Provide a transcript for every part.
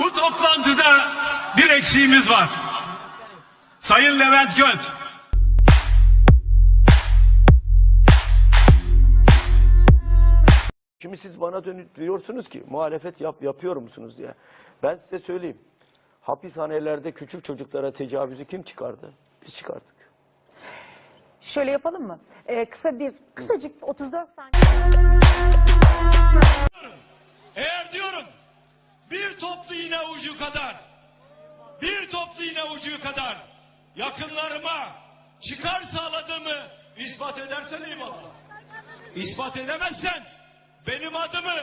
Bu toplantıda bir eksiğimiz var. Sayın Levent Göt. Şimdi siz bana dönüp diyorsunuz ki muhalefet yap, yapıyor musunuz diye. Ben size söyleyeyim. Hapishanelerde küçük çocuklara tecavüzü kim çıkardı? Biz çıkardık. Şöyle yapalım mı? Ee, kısa bir, kısacık 34 saniye. Kadar bir toplu iğne kadar yakınlarıma çıkar sağladığımı ispat edersen eyvallah. İspat edemezsen benim adımı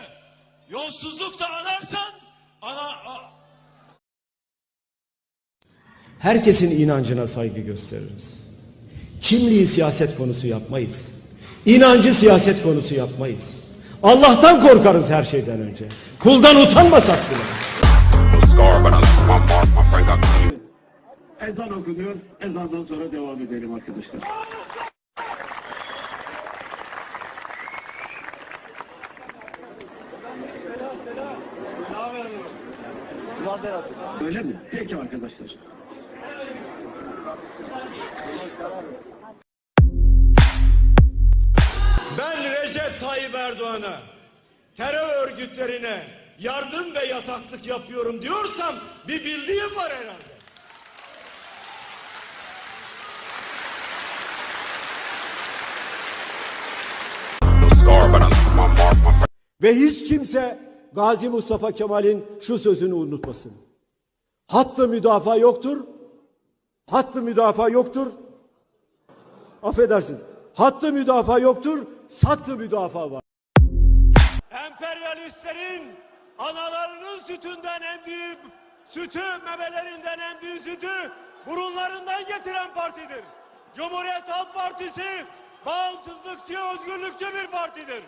yolsuzlukla anarsan ana, a- Herkesin inancına saygı gösteririz. Kimliği siyaset konusu yapmayız. İnancı siyaset konusu yapmayız. Allah'tan korkarız her şeyden önce. Kuldan utanmasak bile. Scar, but I left my mark. My friend got clean. Ezan okunuyor. Ezandan sonra devam edelim arkadaşlar. Öyle mi? Peki arkadaşlar. Ben Recep Tayyip Erdoğan'a terör örgütlerine yardım ve yataklık yapıyorum diyorsam bir bildiğim var herhalde. Ve hiç kimse Gazi Mustafa Kemal'in şu sözünü unutmasın. Hattı müdafaa yoktur. Hattı müdafaa yoktur. Affedersiniz. Hattı müdafaa yoktur. Sattı müdafaa var. Emperyalistlerin analarının sütünden emdiği sütü, memelerinden emdiği sütü burunlarından getiren partidir. Cumhuriyet Halk Partisi bağımsızlıkçı, özgürlükçü bir partidir.